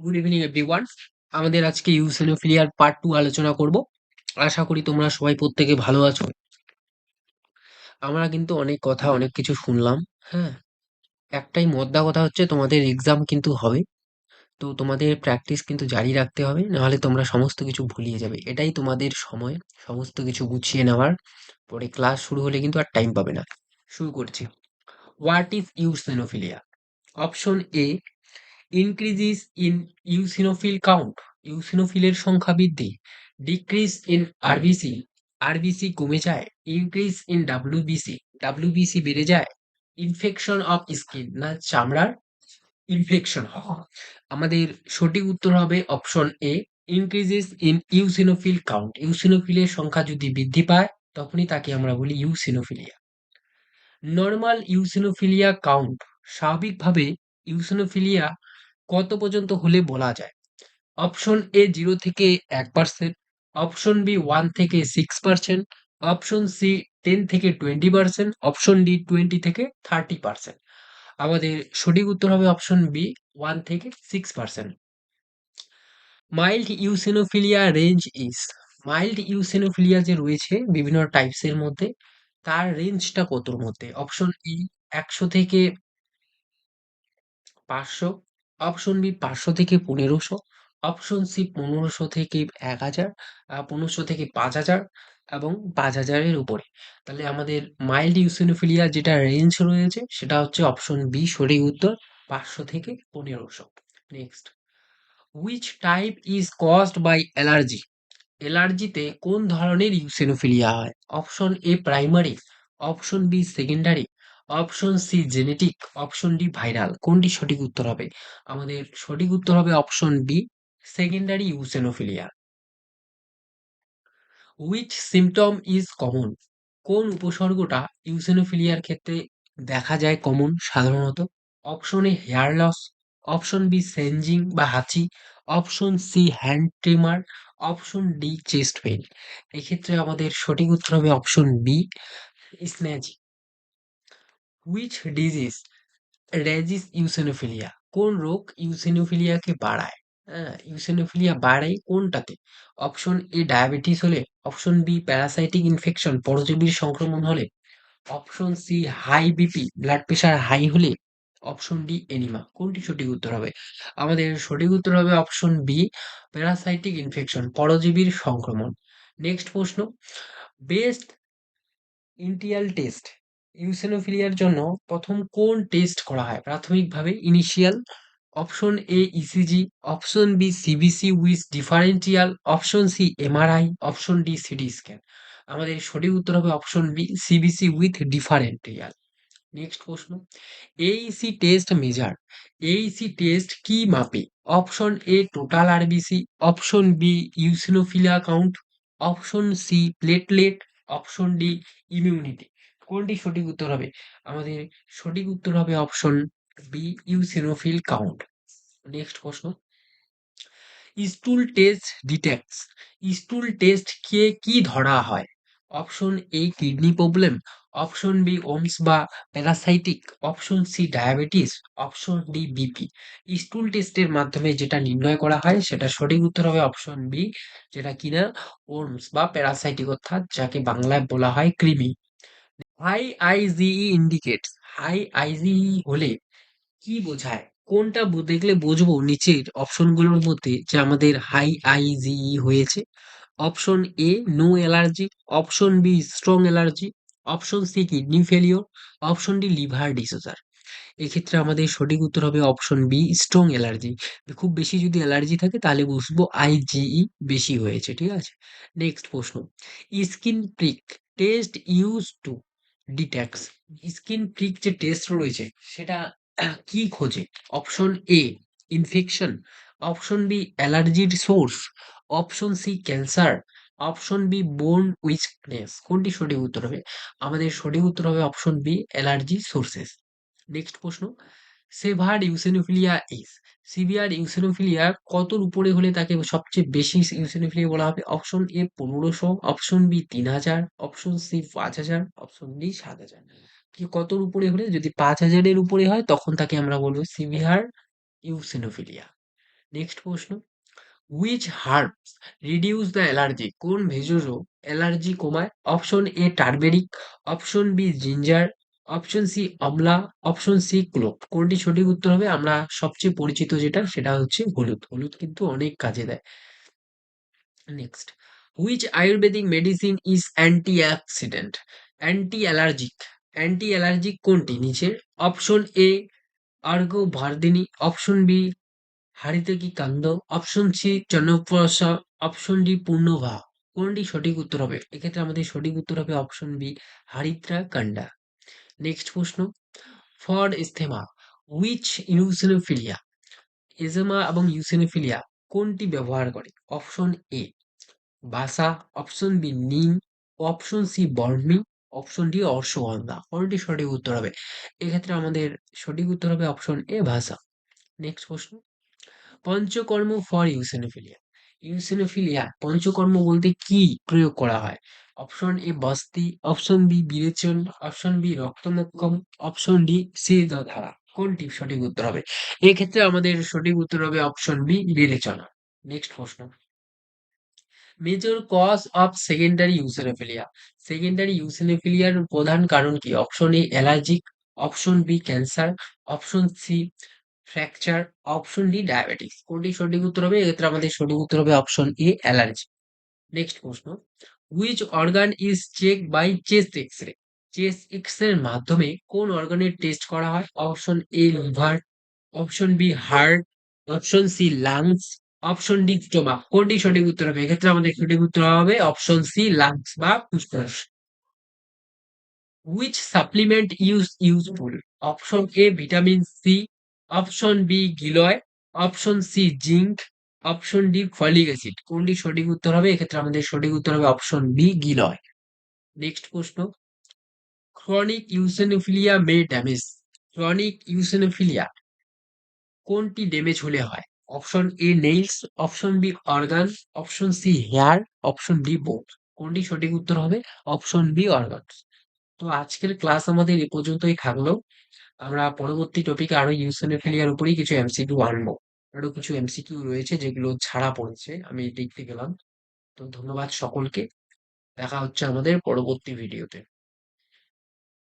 Good evening everyone আমাদের আজকে ইউসিনোফিলিয়ার part two আলোচনা করব। আশা করি তোমরা সবাই প্রত্যেকে ভালো আছো। আমরা কিন্তু অনেক কথা, অনেক কিছু শুনলাম হ্যাঁ? একটাই মদ্দা কথা হচ্ছে, তোমাদের এক্সাম কিন্তু হবে। তো তোমাদের প্র্যাকটিস কিন্তু জারি রাখতে হবে, নাহলে তোমরা সমস্ত কিছু ভুলিয়ে যাবে। এটাই তোমাদের সময়, সমস্ত কিছু গুছিয়ে নেওয়ার। পরে ক্লাস শুরু হলে কিন্তু আর টাইম পাবে না। শুরু করছি। What is eosinophilia option A increases in eosinophil count ইউসিনোফিলের সংখ্যা বৃদ্ধি ডিক্রিজ ইন আরবিসি আরবিসি কমে যায় ইনক্রিজ ইন ডাব্লিউবিসি ডাব্লিউবিসি বেড়ে যায় ইনফেকশন অফ স্কিন না চামড়ার ইনফেকশন আমাদের সঠিক উত্তর হবে option A increases in eosinophil count ইউসিনোফিলের সংখ্যা যদি বৃদ্ধি পায়, তখনই তাকে আমরা বলি ইউসিনোফিলিয়া নর্মাল ইউসিনোফিলিয়া কাউন্ট স্বাভাবিকভাবে ইউসিনোফিলিয়া কত পর্যন্ত হলে বলা যায়? অপশন এ জিরো থেকে এক পার্সেন্ট অপশন বি ওয়ান থেকে six percent option C ten থেকে twenty percent option D twenty থেকে থার্টি পার্সেন্ট আমাদের সঠিক উত্তর হবে অপশন বি ওয়ান থেকে six percent mild eosinophilia range is mild eosinophilia যে রয়েছে বিভিন্ন টাইপসের মধ্যে, তার রেঞ্জটা কতর মধ্যে? অপশন ই একশো থেকে পাঁচশো অপশন বি পাঁচশো থেকে পনেরোশো। অপশন সি পনেরোশো থেকে এক হাজার পনেরোশো থেকে পাঁচ হাজার এবং পাঁচ হাজারের উপরে। তাহলে আমাদের মাইল্ড ইউসিনোফিলিয়া যেটা রেঞ্জ রয়েছে, সেটা হচ্ছে অপশন বি সঠিক উত্তর, পাঁচশো থেকে পনেরোশো। Next which type is caused by allergy অ্যালার্জিতে কোন ধরনের ইউসিনোফিলিয়া হয়? Option A primary option B secondary option C genetic option D viral কোনটি সঠিক উত্তর হবে? আমাদের সঠিক উত্তর হবে option B secondary eosinophilia which symptom is common কোন উপসর্গটা ইউসেনোফিলিয়ার ক্ষেত্রে দেখা যায় কমন সাধারণত? Option A hair loss option B sneezing বা হাঁচি. Option C hand tremor option D chest pain এক্ষেত্রে আমাদের সঠিক উত্তর হবে option B sneezing which disease raises eosinophilia কোন রোগ ইউসেনোফিলিয়াকে বাড়ায়? হ্যাঁ ইউসেনোফিলিয়া বাড়ায় কোনটাতে অপশন এ ডায়াবেটিস হলে অপশন বি প্যারাসাইটিক ইনফেকশন পরজীবীর সংক্রমণ হলে। Option C high BP blood pressure high হলে। অপশন ডি এনিমা কোনটি সঠিক উত্তর হবে? আমাদের সঠিক উত্তর হবে অপশন বি প্যারাসাইটিক ইনফেকশন পরজীবীর সংক্রমণ। নেক্সট প্রশ্ন বেস্ট ইন্টিয়াল টেস্ট ইউসেনোফিলিয়ার জন্য প্রথম কোন টেস্ট করা হয়? প্রাথমিকভাবে initial option A ECG option B CBC with differential option C MRI option D CD scan আমাদের সঠিক উত্তর হবে option B CBC with differential next প্রশ্ন AEC test measure AEC test কি মাপে? Option A total RBC option B eosinophilia count option C platelet option D immunity কোনটি সঠিক উত্তর হবে? আমাদের সঠিক উত্তর হবে option B eosinophil count next প্রশ্ন। Stool test detects stool test কে কি ধরা হয়? Option A kidney problem option B worms বা parasitic option C diabetes option D BP stool টেস্টের মাধ্যমে যেটা নির্ণয় করা হয়, সেটা সঠিক উত্তর হবে অপশন বি যেটা কিনা ওমস বা প্যারাসাইটিক অর্থাৎ যাকে বাংলায় বলা হয় কৃমি। High IgE indicates high IgE হলে কি বোঝায়? কোনটা দেখলে বুঝব নিচের অপশনগুলোর মধ্যে যে আমাদের হাই আইজিই হয়েছে। Option A no allergy option B strong allergy option C kidney failure option D liver disorder এক্ষেত্রে আমাদের সঠিক উত্তর হবে অপশন বি স্ট্রং অ্যালার্জি খুব বেশি যদি অ্যালার্জি থাকে তাহলে বুঝব আইজিই বেশি হয়েছে, ঠিক আছে? নেক্সট প্রশ্ন skin prick test use to detects skin prick যে টেস্ট রয়েছে, সেটা কি খোঁজে? Option A infection option B অ্যালার্জির source option C cancer option B bone weakness কোনটি সঠিক উত্তর হবে? আমাদের সঠিক উত্তর হবে option B allergy sources next প্রশ্ন. Severe eosinophilia is severe eosinophilia কতর উপরে হলে তাকে সবচেয়ে বেশি ইউসেনোফিলিয়া বলা হবে? অপশন এ পনেরোশো অপশন বি তিন হাজার অপশন সি পাঁচ হাজার অপশন ডি সাত হাজার কি কতর উপরে হলে? যদি পাঁচ হাজারের উপরে হয়, তখন তাকে আমরা বলব সিভিয়ার ইউসেনোফিলিয়া নেক্সট প্রশ্ন। Which herbs reduce the allergy কোন ভেষজ অ্যালার্জি কমায়? Option A turmeric option B ginger option C amla option C clove কোনটি সঠিক উত্তর হবে? আমরা সবচেয়ে পরিচিত যেটা, সেটা হচ্ছে হলুদ। হলুদ কিন্তু অনেক কাজে দেয়। Next which Ayurvedic medicine is anti accident anti allergic anti allergic কোনটি? নিচের অপশন এ আর্গো ভার্দিনী অপশন বি হাড়িতে কি কান্দ অপশন সি চন্নপ্রসা অপশন ডি পূর্ণভা কোনটি সঠিক উত্তর হবে? এক্ষেত্রে আমাদের সঠিক উত্তর হবে অপশন বি হারিত্রা কান্ডা নেক্সট প্রশ্ন for asthma which eosinophilia eczema এবং ইউসিনোফিলিয়া কোনটি ব্যবহার করে? অপশন এ বাসা option B neem option C Barmi option D ashwagandha কোনটি সঠিক উত্তর হবে? এক্ষেত্রে আমাদের সঠিক উত্তর হবে অপশন এ ভাষা নেক্সট প্রশ্ন, Panchakarma for eosinophilia eosinophilia Panchakarma বলতে কি প্রয়োগ করা হয়? অপশন এ বস্তি, অপশন বি বিরেচন অপশন বি রক্তমক্ষম, অপশন ডি সি ধারা কোনটি সঠিক উত্তর হবে? এক্ষেত্রে আমাদের সঠিক উত্তর হবে অপশন বি বিবেচনা নেক্সট প্রশ্ন। Major cause of secondary eosinophilia secondary ইউসিনোফিলিয়ার প্রধান কারণ কি? Option A allergic option B cancer option C fracture option D diabetes কোনটি সঠিক উত্তর হবে? এক্ষেত্রে আমাদের সঠিক উত্তর হবে অপশন এ অ্যালার্জি নেক্সট প্রশ্ন. Which organ is check by chest X-ray chest এক্সের মাধ্যমে কোন অর্গানের টেস্ট করা হয়? Option A liver option B heart option C lungs option D stomach কোনটি সঠিক উত্তর হবে? এক্ষেত্রে আমাদের সঠিক উত্তর হবে অপশন সি লাংস বা ফুসফুস which supplement use useful option A vitamin C option B giloy option C zinc option D folic acid কোনটি সঠিক উত্তর হবে? এক্ষেত্রে আমাদের সঠিক উত্তর হবে অপশন বি গিলয় নেক্সট প্রশ্ন. Chronic eosinophilia may damage chronic eosinophilia কোনটি ড্যামেজ হলে হয়? Option A nails option B organ option C hair option D both কোনটি সঠিক উত্তর হবে? অপশন বি অর্গানস তো আজকের ক্লাস আমাদের এ পর্যন্তই থাকল। আমরা পরবর্তী টপিকে আরও ইউসিনোফিলিয়ার উপরেই কিছু এমসিকিউ আনব। আরও কিছু এমসিকিউ রয়েছে যেগুলো ছাড়া পড়েছে, আমি দেখতে গেলাম। তো ধন্যবাদ সকলকে। দেখা হচ্ছে আমাদের পরবর্তী ভিডিওতে